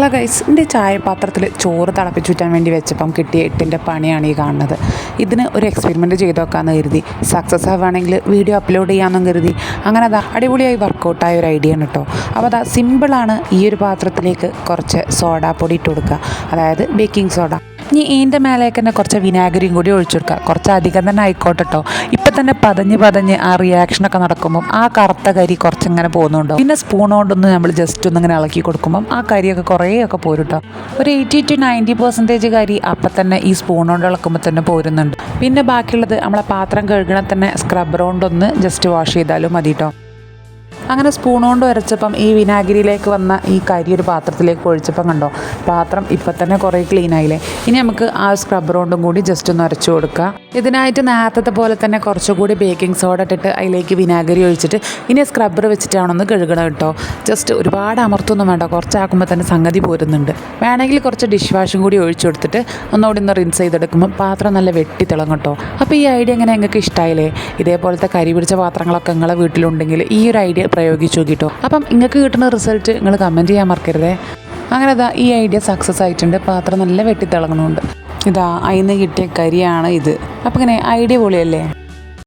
Hello guys എന്റെ ചായപാത്രത്തിൽ ചോറ് തിളപ്പിച്ച് തിളപ്പിച്ചൂറ്റാൻ വേണ്ടി വെച്ചപ്പം കിട്ടിയ എട്ടിന്റെ പണിയാണ് ഈ കാണുന്നത്. ഇതിന് ഒരു എക്സ്പെരിമെന്റ് ചെയ്ത് നോക്കാമെന്ന് കരുതി. സക്സസ് ആവുകയാണെങ്കിൽ വീഡിയോ അപ്ലോഡ് ചെയ്യാമെന്നും കരുതി. അങ്ങനെ അതാ അടിപൊളിയായി വർക്കൗട്ടായ ഒരു ഐഡിയ ആണ് കേട്ടോ അപ്പോൾ അതാ സിമ്പിളാണ് ഈ ഒരു പാത്രത്തിലേക്ക് കുറച്ച് സോഡാപ്പൊടി ഇട്ട് കൊടുക്കുക. അതായത് ബേക്കിംഗ് സോഡ ഇനി ഇതിന്റെ മേലേക്ക് തന്നെ കുറച്ച് വിനാഗിരിയും കൂടി ഒഴിച്ചു കൊടുക്കുക കുറച്ച് അധികം തന്നെ ആയിക്കോട്ടെ കേട്ടോ ഇപ്പം തന്നെ പതഞ്ഞ് പതഞ്ഞ് ആ റിയാക്ഷനൊക്കെ നടക്കുമ്പം ആ കറുത്ത കരി കുറച്ചിങ്ങനെ പോകുന്നുണ്ടോ? പിന്നെ സ്പൂൺ കൊണ്ടൊന്ന് നമ്മൾ ജസ്റ്റ് ഒന്ന് ഇങ്ങനെ ഇളക്കി കൊടുക്കുമ്പം ആ കരിയൊക്കെ കുറേയൊക്കെ പോരും കേട്ടോ ഒരു എയ്റ്റി ടു നയന്റി പെർസെന്റേജ് കരി അപ്പം തന്നെ ഈ സ്പൂൺ കൊണ്ട് ഇളക്കുമ്പോൾ തന്നെ പോരുന്നുണ്ട്. പിന്നെ ബാക്കിയുള്ളത് നമ്മളെ പാത്രം കഴുകണ തന്നെ സ്ക്രബർ കൊണ്ടൊന്ന് ജസ്റ്റ് വാഷ് ചെയ്താലും മതി കേട്ടോ അങ്ങനെ സ്പൂൺ കൊണ്ട് വരച്ചപ്പം ഈ വിനാഗിരിയിലേക്ക് വന്ന ഈ കരി ഒരു പാത്രത്തിലേക്ക് ഒഴിച്ചപ്പം കണ്ടോ? പാത്രം ഇപ്പം തന്നെ കുറേ ക്ലീൻ ആയില്ലേ? ഇനി നമുക്ക് ആ സ്ക്രബ്ബർ കൊണ്ടും കൂടി ജസ്റ്റ് ഒന്ന് അരച്ചു കൊടുക്കുക ഇതിനായിട്ട് നേരത്തെ പോലെ തന്നെ കുറച്ചുകൂടി ബേക്കിംഗ് സോഡ ഇട്ടിട്ട് അതിലേക്ക് വിനാഗിരി ഒഴിച്ചിട്ട് ഇനി സ്ക്രബ്ബർ വെച്ചിട്ടാണൊന്ന് കഴുകണം കേട്ടോ. ജസ്റ്റ് ഒരുപാട് അമർത്തൊന്നും വേണ്ട. കുറച്ചാക്കുമ്പോൾ തന്നെ സംഗതി പോരുന്നുണ്ട്. വേണമെങ്കിൽ കുറച്ച് ഡിഷ് വാഷും കൂടി ഒഴിച്ചു കൊടുത്തിട്ട് ഒന്നുകൂടി ഒന്ന് റിൻസ് ചെയ്തെടുക്കുമ്പോൾ പാത്രം നല്ല വെട്ടി തിളങ്ങും കേട്ടോ. അപ്പോൾ ഈ ഐഡിയ എങ്ങനെ നിങ്ങൾക്ക് ഇഷ്ടമായില്ലേ ഇതേപോലത്തെ കരി പിടിച്ച പാത്രങ്ങളൊക്കെ നിങ്ങളെ വീട്ടിലുണ്ടെങ്കിൽ ഈ ഒരു ഐഡിയ പ്രയോഗിച്ചു നോക്കിട്ടോ അപ്പം നിങ്ങൾക്ക് കിട്ടുന്ന റിസൾട്ട് നിങ്ങൾ കമന്റ് ചെയ്യാൻ മറക്കരുതേ. അങ്ങനെ ഇതാ ഈ ഐഡിയ സക്സസ് ആയിട്ടുണ്ട്. പാത്രം നല്ല വെട്ടിത്തിളങ്ങുന്നുണ്ട് ഇതാ അതിന് കിട്ടിയ കരിയാണ് ഇത്. അപ്പം ഇങ്ങനെ ഐഡിയ പൊളിയല്ലേ?